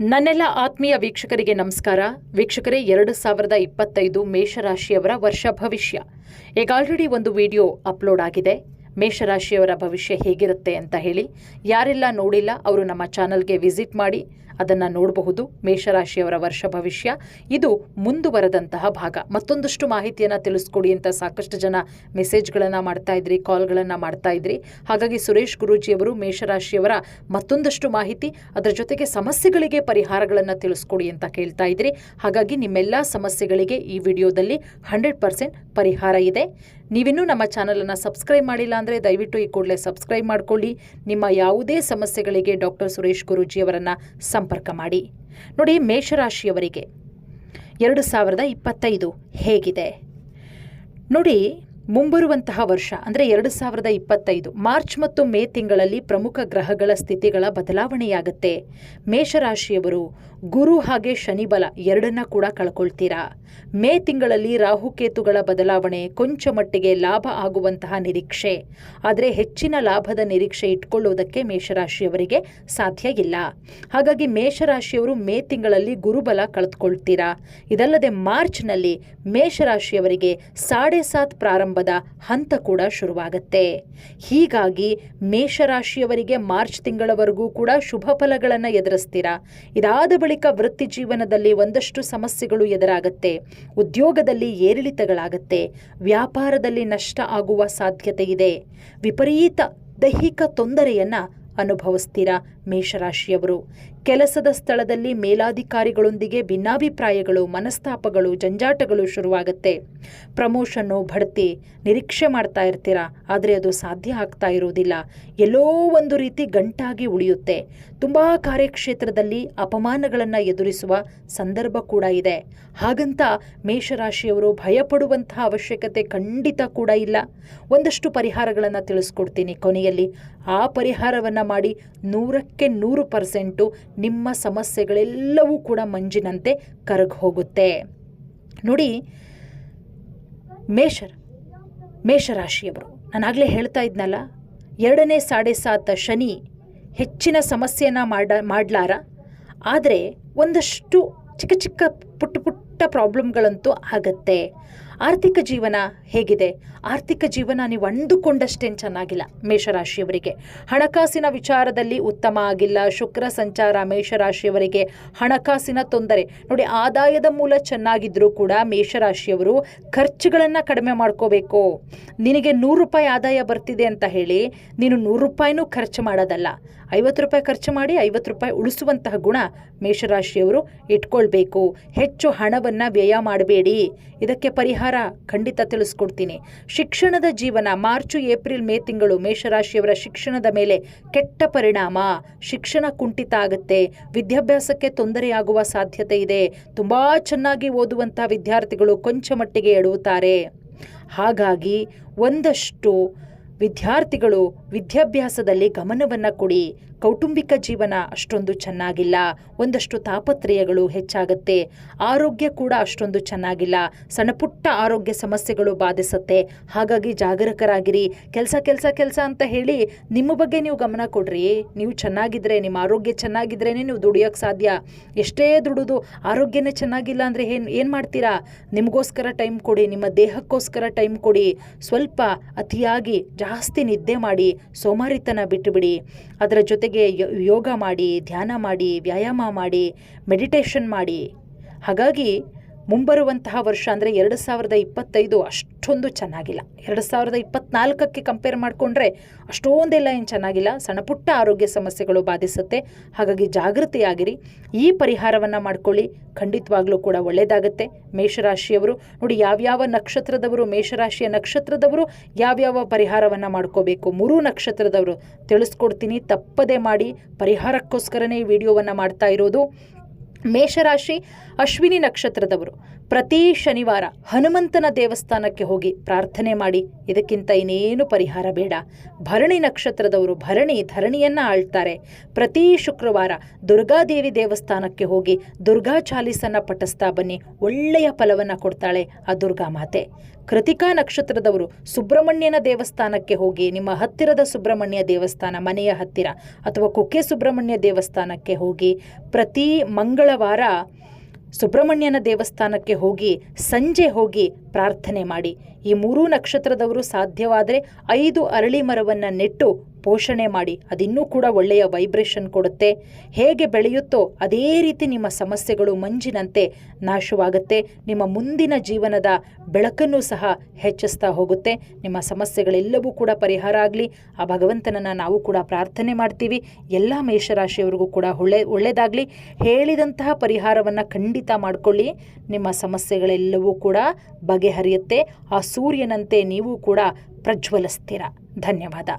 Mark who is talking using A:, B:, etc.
A: ನನ್ನೆಲ್ಲ ಆತ್ಮೀಯ ವೀಕ್ಷಕರಿಗೆ ನಮಸ್ಕಾರ. ವೀಕ್ಷಕರೇ, ಎರಡು ಸಾವಿರದ ಇಪ್ಪತ್ತೈದು ಮೇಷರಾಶಿಯವರ ವರ್ಷ ಭವಿಷ್ಯ. ಈಗ ಆಲ್ರೆಡಿ ಒಂದು ವಿಡಿಯೋ ಅಪ್ಲೋಡ್ ಆಗಿದೆ. ಮೇಷರಾಶಿಯವರ ಭವಿಷ್ಯ ಹೇಗಿರುತ್ತೆ ಅಂತ ಹೇಳಿ. ಯಾರೆಲ್ಲ ನೋಡಿಲ್ಲ, ಅವರು ನಮ್ಮ ಚಾನಲ್ಗೆ ವಿಸಿಟ್ ಮಾಡಿ. ಅದನ್ನು ನೋಡಬಹುದು. ಮೇಷರಾಶಿಯವರ ವರ್ಷ ಭವಿಷ್ಯ. ಇದು ಮುಂದುವರೆದಂತಹ ಭಾಗ. ಮತ್ತೊಂದಷ್ಟು ಮಾಹಿತಿಯನ್ನು ತಿಳಿಸ್ಕೊಡಿ ಅಂತ ಸಾಕಷ್ಟು ಜನ ಮೆಸೇಜ್ಗಳನ್ನು ಮಾಡ್ತಾ ಇದ್ರಿ, ಕಾಲ್ಗಳನ್ನು ಮಾಡ್ತಾ ಇದ್ರಿ. ಹಾಗಾಗಿ ಸುರೇಶ್ ಗುರೂಜಿಯವರು, ಮೇಷರಾಶಿಯವರ ಮತ್ತೊಂದಷ್ಟು ಮಾಹಿತಿ, ಅದರ ಜೊತೆಗೆ ಸಮಸ್ಯೆಗಳಿಗೆ ಪರಿಹಾರಗಳನ್ನು ತಿಳಿಸ್ಕೊಡಿ ಅಂತ ಕೇಳ್ತಾ ಇದ್ರಿ. ಹಾಗಾಗಿ ನಿಮ್ಮೆಲ್ಲ ಸಮಸ್ಯೆಗಳಿಗೆ ಈ ವಿಡಿಯೋದಲ್ಲಿ ಹಂಡ್ರೆಡ್ ಪರ್ಸೆಂಟ್ ಪರಿಹಾರ ಇದೆ. ನೀವಿನ್ನೂ ನಮ್ಮ ಚಾನಲನ್ನು ಸಬ್ಸ್ಕ್ರೈಬ್ ಮಾಡಿಲ್ಲ ಅಂದರೆ ದಯವಿಟ್ಟು ಈ ಕೂಡಲೇ ಸಬ್ಸ್ಕ್ರೈಬ್ ಮಾಡಿಕೊಳ್ಳಿ. ನಿಮ್ಮ ಯಾವುದೇ ಸಮಸ್ಯೆಗಳಿಗೆ ಡಾಕ್ಟರ್ ಸುರೇಶ್ ಗುರೂಜಿಯವರನ್ನು ಸಂಪರ್ಕ ಮಾಡಿ. ನೋಡಿ, ಮೇಷರಾಶಿಯವರಿಗೆ ಎರಡು ಸಾವಿರದ ಇಪ್ಪತ್ತೈದು ಹೇಗಿದೆ. ನೋಡಿ ಮುಂಬರುವಂತಹ ವರ್ಷ, ಅಂದರೆ ಎರಡು ಸಾವಿರದ ಇಪ್ಪತ್ತೈದು, ಮಾರ್ಚ್ ಮತ್ತು ಮೇ ತಿಂಗಳಲ್ಲಿ ಪ್ರಮುಖ ಗ್ರಹಗಳ ಸ್ಥಿತಿಗಳ ಬದಲಾವಣೆಯಾಗುತ್ತೆ. ಮೇಷರಾಶಿಯವರು ಗುರು ಹಾಗೆ ಶನಿಬಲ ಎರಡನ್ನ ಕೂಡ ಕಳ್ಕೊಳ್ತೀರಾ? ಮೇ ತಿಂಗಳಲ್ಲಿ ರಾಹುಕೇತುಗಳ ಬದಲಾವಣೆ ಕೊಂಚ ಮಟ್ಟಿಗೆ ಲಾಭ ಆಗುವಂತಹ ನಿರೀಕ್ಷೆ. ಆದರೆ ಹೆಚ್ಚಿನ ಲಾಭದ ನಿರೀಕ್ಷೆ ಇಟ್ಕೊಳ್ಳುವುದಕ್ಕೆ ಮೇಷರಾಶಿಯವರಿಗೆ ಸಾಧ್ಯ ಇಲ್ಲ. ಹಾಗಾಗಿ ಮೇಷರಾಶಿಯವರು ಮೇ ತಿಂಗಳಲ್ಲಿ ಗುರುಬಲ ಕಳೆದುಕೊಳ್ತೀರಾ ಇದಲ್ಲದೆ ಮಾರ್ಚ್ನಲ್ಲಿ ಮೇಷರಾಶಿಯವರಿಗೆ ಸಾಡೆ ಸಾತ್ ಪ್ರಾರಂಭದ ಹಂತ ಕೂಡ ಶುರುವಾಗುತ್ತೆ ಹೀಗಾಗಿ ಮೇಷರಾಶಿಯವರಿಗೆ ಮಾರ್ಚ್ ತಿಂಗಳವರೆಗೂ ಕೂಡ ಶುಭ ಫಲಗಳನ್ನು ಎದುರಿಸ್ತೀರಾ ಇದಾದ ಬಳಿಕ ವೃತ್ತಿ ಜೀವನದಲ್ಲಿ ಒಂದಷ್ಟು ಸಮಸ್ಯೆಗಳು ಎದುರಾಗುತ್ತೆ ಉದ್ಯೋಗದಲ್ಲಿ ಏರಿಳಿತಗಳಾಗತ್ತೆ ವ್ಯಾಪಾರದಲ್ಲಿ ನಷ್ಟ ಆಗುವ ಸಾಧ್ಯತೆ ಇದೆ ವಿಪರೀತ ದೈಹಿಕ ತೊಂದರೆಯನ್ನು ಅನುಭವಿಸ್ತೀರಾ ಮೇಷರಾಶಿಯವರು. ಕೆಲಸದ ಸ್ಥಳದಲ್ಲಿ ಮೇಲಾಧಿಕಾರಿಗಳೊಂದಿಗೆ ಭಿನ್ನಾಭಿಪ್ರಾಯಗಳು, ಮನಸ್ತಾಪಗಳು, ಜಂಜಾಟಗಳು ಶುರುವಾಗುತ್ತೆ. ಪ್ರಮೋಷನ್ನು ಬಡ್ತಿ ನಿರೀಕ್ಷೆ ಮಾಡ್ತಾ ಇರ್ತೀರಾ? ಆದರೆ ಅದು ಸಾಧ್ಯ ಆಗ್ತಾ ಇರುವುದಿಲ್ಲ ಎಲ್ಲೋ ಒಂದು ರೀತಿ ಗಂಟಾಗಿ ಉಳಿಯುತ್ತೆ. ತುಂಬ ಕಾರ್ಯಕ್ಷೇತ್ರದಲ್ಲಿ ಅಪಮಾನಗಳನ್ನು ಎದುರಿಸುವ ಸಂದರ್ಭ ಕೂಡ ಇದೆ. ಹಾಗಂತ ಮೇಷರಾಶಿಯವರು ಭಯಪಡುವಂತಹ ಅವಶ್ಯಕತೆ ಖಂಡಿತ ಕೂಡ ಇಲ್ಲ. ಒಂದಷ್ಟು ಪರಿಹಾರಗಳನ್ನು ತಿಳಿಸ್ಕೊಡ್ತೀನಿ ಕೊನೆಯಲ್ಲಿ. ಆ ಪರಿಹಾರವನ್ನು ಮಾಡಿ ನೂರಕ್ಕೆ ನೂರು ಪರ್ಸೆಂಟು ನಿಮ್ಮ ಸಮಸ್ಯೆಗಳೆಲ್ಲವೂ ಕೂಡ ಮಂಜಿನಂತೆ ಕರಗಿ ಹೋಗುತ್ತೆ. ನೋಡಿ ಮೇಷರ್ ಮೇಷರಾಶಿಯವರು, ನಾನಾಗಲೇ ಹೇಳ್ತಾ ಇದ್ನಲ್ಲ, ಎರಡನೇ ಸಾಡೆ ಸಾತ ಶನಿ ಹೆಚ್ಚಿನ ಸಮಸ್ಯೆಯನ್ನು ಮಾಡ, ಮಾಡಲಾರ. ಆದರೆ ಒಂದಷ್ಟು ಚಿಕ್ಕ ಚಿಕ್ಕ ಪುಟ್ಟ ಪುಟ್ಟ ಪ್ರಾಬ್ಲಮ್ಗಳಂತೂ ಆಗತ್ತೆ. ಆರ್ಥಿಕ ಜೀವನ ಹೇಗಿದೆ? ಆರ್ಥಿಕ ಜೀವನ ನೀವು ಅಂದುಕೊಂಡಷ್ಟೇನು ಚೆನ್ನಾಗಿಲ್ಲ ಮೇಷರಾಶಿಯವರಿಗೆ. ಹಣಕಾಸಿನ ವಿಚಾರದಲ್ಲಿ ಉತ್ತಮ ಆಗಿಲ್ಲ. ಶುಕ್ರ ಸಂಚಾರ ಮೇಷರಾಶಿಯವರಿಗೆ ಹಣಕಾಸಿನ ತೊಂದರೆ. ನೋಡಿ, ಆದಾಯದ ಮೂಲ ಚೆನ್ನಾಗಿದ್ರೂ ಕೂಡ ಮೇಷರಾಶಿಯವರು ಖರ್ಚುಗಳನ್ನು ಕಡಿಮೆ ಮಾಡ್ಕೋಬೇಕು. ನಿನಗೆ ನೂರು ರೂಪಾಯಿ ಆದಾಯ ಬರ್ತಿದೆ ಅಂತ ಹೇಳಿ, ನೀನು ನೂರು ರೂಪಾಯಿನೂ ಖರ್ಚು ಮಾಡೋದಲ್ಲ. ಐವತ್ತು ರೂಪಾಯಿ ಖರ್ಚು ಮಾಡಿ ಐವತ್ತು ರೂಪಾಯಿ ಉಳಿಸುವಂತಹ ಗುಣ ಮೇಷರಾಶಿಯವರು ಇಟ್ಕೊಳ್ಬೇಕು. ಹೆಚ್ಚು ಹಣವನ್ನು ವ್ಯಯ ಮಾಡಬೇಡಿ. ಇದಕ್ಕೆ ಪರಿಹಾರ ಖಂಡಿತ ತಿಳಿಸ್ಕೊಡ್ತೀನಿ. ಶಿಕ್ಷಣದ ಜೀವನ ಮಾರ್ಚು, ಏಪ್ರಿಲ್, ಮೇ ತಿಂಗಳು ಮೇಷರಾಶಿಯವರ ಶಿಕ್ಷಣದ ಮೇಲೆ ಕೆಟ್ಟ ಪರಿಣಾಮ. ಶಿಕ್ಷಣ ಕುಂಠಿತ ಆಗುತ್ತೆ. ವಿದ್ಯಾಭ್ಯಾಸಕ್ಕೆ ತೊಂದರೆಯಾಗುವ ಸಾಧ್ಯತೆ ಇದೆ. ತುಂಬ ಚೆನ್ನಾಗಿ ಓದುವಂಥ ವಿದ್ಯಾರ್ಥಿಗಳು ಕೊಂಚ ಮಟ್ಟಿಗೆ ಎಡುತ್ತಾರೆ ಹಾಗಾಗಿ ಒಂದಷ್ಟು ವಿದ್ಯಾರ್ಥಿಗಳು ವಿದ್ಯಾಭ್ಯಾಸದಲ್ಲಿ ಗಮನವನ್ನು ಕೊಡಿ. ಕೌಟುಂಬಿಕ ಜೀವನ ಅಷ್ಟೊಂದು ಚೆನ್ನಾಗಿಲ್ಲ. ಒಂದಷ್ಟು ತಾಪತ್ರಯಗಳು ಹೆಚ್ಚಾಗುತ್ತೆ. ಆರೋಗ್ಯ ಕೂಡ ಅಷ್ಟೊಂದು ಚೆನ್ನಾಗಿಲ್ಲ. ಸಣ್ಣಪುಟ್ಟ ಆರೋಗ್ಯ ಸಮಸ್ಯೆಗಳು ಬಾಧಿಸುತ್ತೆ. ಹಾಗಾಗಿ ಜಾಗರೂಕರಾಗಿರಿ. ಕೆಲಸ ಕೆಲಸ ಕೆಲಸ ಅಂತ ಹೇಳಿ ನಿಮ್ಮ ಬಗ್ಗೆ ನೀವು ಗಮನ ಕೊಡ್ರಿ. ನೀವು ಚೆನ್ನಾಗಿದ್ರೆ, ನಿಮ್ಮ ಆರೋಗ್ಯ ಚೆನ್ನಾಗಿದ್ರೇ ನೀವು ದುಡಿಯೋಕ್ಕೆ ಸಾಧ್ಯ. ಎಷ್ಟೇ ದುಡಿದು ಆರೋಗ್ಯನೇ ಚೆನ್ನಾಗಿಲ್ಲ ಅಂದರೆ ಏನು ಏನು ಮಾಡ್ತೀರಾ? ನಿಮಗೋಸ್ಕರ ಟೈಮ್ ಕೊಡಿ, ನಿಮ್ಮ ದೇಹಕ್ಕೋಸ್ಕರ ಟೈಮ್ ಕೊಡಿ. ಸ್ವಲ್ಪ ಅತಿಯಾಗಿ ಜಾಸ್ತಿ ನಿದ್ದೆ ಮಾಡಿ ಸೋಮಾರಿತನ ಬಿಟ್ಟುಬಿಡಿ ಅದರ ಜೊತೆಗೆ ಯೋಗ ಮಾಡಿ ಧ್ಯಾನ ಮಾಡಿ ವ್ಯಾಯಾಮ ಮಾಡಿ ಮೆಡಿಟೇಷನ್ ಮಾಡಿ. ಹಾಗಾಗಿ ಮುಂಬರುವಂತಹ ವರ್ಷ ಅಂದರೆ ಎರಡು ಸಾವಿರದ ಇಪ್ಪತ್ತೈದು ಅಷ್ಟೊಂದು ಚೆನ್ನಾಗಿಲ್ಲ. ಎರಡು ಸಾವಿರದ ಇಪ್ಪತ್ನಾಲ್ಕಕ್ಕೆ ಕಂಪೇರ್ ಮಾಡಿಕೊಂಡ್ರೆ ಅಷ್ಟೊಂದೆಲ್ಲ ಏನು ಚೆನ್ನಾಗಿಲ್ಲ. ಸಣ್ಣಪುಟ್ಟ ಆರೋಗ್ಯ ಸಮಸ್ಯೆಗಳು ಬಾಧಿಸುತ್ತೆ. ಹಾಗಾಗಿ ಜಾಗೃತಿಯಾಗಿರಿ. ಈ ಪರಿಹಾರವನ್ನು ಮಾಡ್ಕೊಳ್ಳಿ. ಖಂಡಿತವಾಗ್ಲೂ ಕೂಡ ಒಳ್ಳೆಯದಾಗುತ್ತೆ ಮೇಷರಾಶಿಯವರು, ನೋಡಿ ಯಾವ್ಯಾವ ನಕ್ಷತ್ರದವರು, ಮೇಷರಾಶಿಯ ನಕ್ಷತ್ರದವರು ಯಾವ್ಯಾವ ಪರಿಹಾರವನ್ನು ಮಾಡ್ಕೋಬೇಕು? ಮೂರು ನಕ್ಷತ್ರದವರು ತಿಳಿಸ್ಕೊಡ್ತೀನಿ. ತಪ್ಪದೇ ಮಾಡಿ ಪರಿಹಾರಕ್ಕೋಸ್ಕರನೇ ವಿಡಿಯೋವನ್ನು ಮಾಡ್ತಾ ಇರೋದು. ಮೇಷರಾಶಿ ಅಶ್ವಿನಿ ನಕ್ಷತ್ರದವರು. ಪ್ರತಿ ಶನಿವಾರ ಹನುಮಂತನ ದೇವಸ್ಥಾನಕ್ಕೆ ಹೋಗಿ ಪ್ರಾರ್ಥನೆ ಮಾಡಿ. ಇದಕ್ಕಿಂತ ಇನ್ನೇನು ಪರಿಹಾರ ಬೇಡ. ಭರಣಿ ನಕ್ಷತ್ರದವರು ಭರಣಿ ಧರಣಿಯನ್ನು ಆಳ್ತಾರೆ. ಪ್ರತಿ ಶುಕ್ರವಾರ ದುರ್ಗಾದೇವಿ ದೇವಸ್ಥಾನಕ್ಕೆ ಹೋಗಿ ದುರ್ಗಾ ಚಾಲೀಸನ್ನು ಪಠಿಸ್ತಾ ಬನ್ನಿ. ಒಳ್ಳೆಯ ಫಲವನ್ನು ಕೊಡ್ತಾಳೆ ಆ ದುರ್ಗಾ ಮಾತೆ. ಕೃತಿಕಾ ನಕ್ಷತ್ರದವರು ಸುಬ್ರಹ್ಮಣ್ಯನ ದೇವಸ್ಥಾನಕ್ಕೆ ಹೋಗಿ ನಿಮ್ಮ ಹತ್ತಿರದ ಸುಬ್ರಹ್ಮಣ್ಯ ದೇವಸ್ಥಾನ, ಮನೆಯ ಹತ್ತಿರ ಅಥವಾ ಕುಕ್ಕೆ ಸುಬ್ರಹ್ಮಣ್ಯ ದೇವಸ್ಥಾನಕ್ಕೆ ಹೋಗಿ ಪ್ರತಿ ಮಂಗಳವಾರ ಸುಬ್ರಹ್ಮಣ್ಯನ ದೇವಸ್ಥಾನಕ್ಕೆ ಹೋಗಿ ಸಂಜೆ ಹೋಗಿ ಪ್ರಾರ್ಥನೆ ಮಾಡಿ. ಈ ಮೂರೂ ನಕ್ಷತ್ರದವರು ಸಾಧ್ಯವಾದರೆ ಐದು ಅರಳಿ ಮರವನ್ನು ನೆಟ್ಟು ಪೋಷಣೆ ಮಾಡಿ, ಅದಿನ್ನೂ ಕೂಡ ಒಳ್ಳೆಯ ವೈಬ್ರೇಷನ್ ಕೊಡುತ್ತೆ. ಹೇಗೆ ಬೆಳೆಯುತ್ತೋ ಅದೇ ರೀತಿ ನಿಮ್ಮ ಸಮಸ್ಯೆಗಳು ಮಂಜಿನಂತೆ ನಾಶವಾಗುತ್ತೆ. ನಿಮ್ಮ ಮುಂದಿನ ಜೀವನದ ಬೆಳಕನ್ನು ಸಹ ಹೆಚ್ಚಿಸ್ತಾ ಹೋಗುತ್ತೆ. ನಿಮ್ಮ ಸಮಸ್ಯೆಗಳೆಲ್ಲವೂ ಕೂಡ ಪರಿಹಾರ ಆಗಲಿ. ಆ ಭಗವಂತನನ್ನು ನಾವು ಕೂಡ ಪ್ರಾರ್ಥನೆ ಮಾಡ್ತೀವಿ. ಎಲ್ಲ ಮೇಷರಾಶಿಯವರಿಗೂ ಕೂಡ ಒಳ್ಳೆ ಒಳ್ಳೆಯದಾಗಲಿ ಹೇಳಿದಂತಹ ಪರಿಹಾರವನ್ನು ಖಂಡಿತ ಮಾಡಿಕೊಳ್ಳಿ. ನಿಮ್ಮ ಸಮಸ್ಯೆಗಳೆಲ್ಲವೂ ಕೂಡ ಬಗೆಹರಿಯುತ್ತೆ. ಆ ಸೂರ್ಯನಂತೆ ನೀವು ಕೂಡ ಪ್ರಜ್ವಲಿಸ್ತೀರ ಧನ್ಯವಾದ.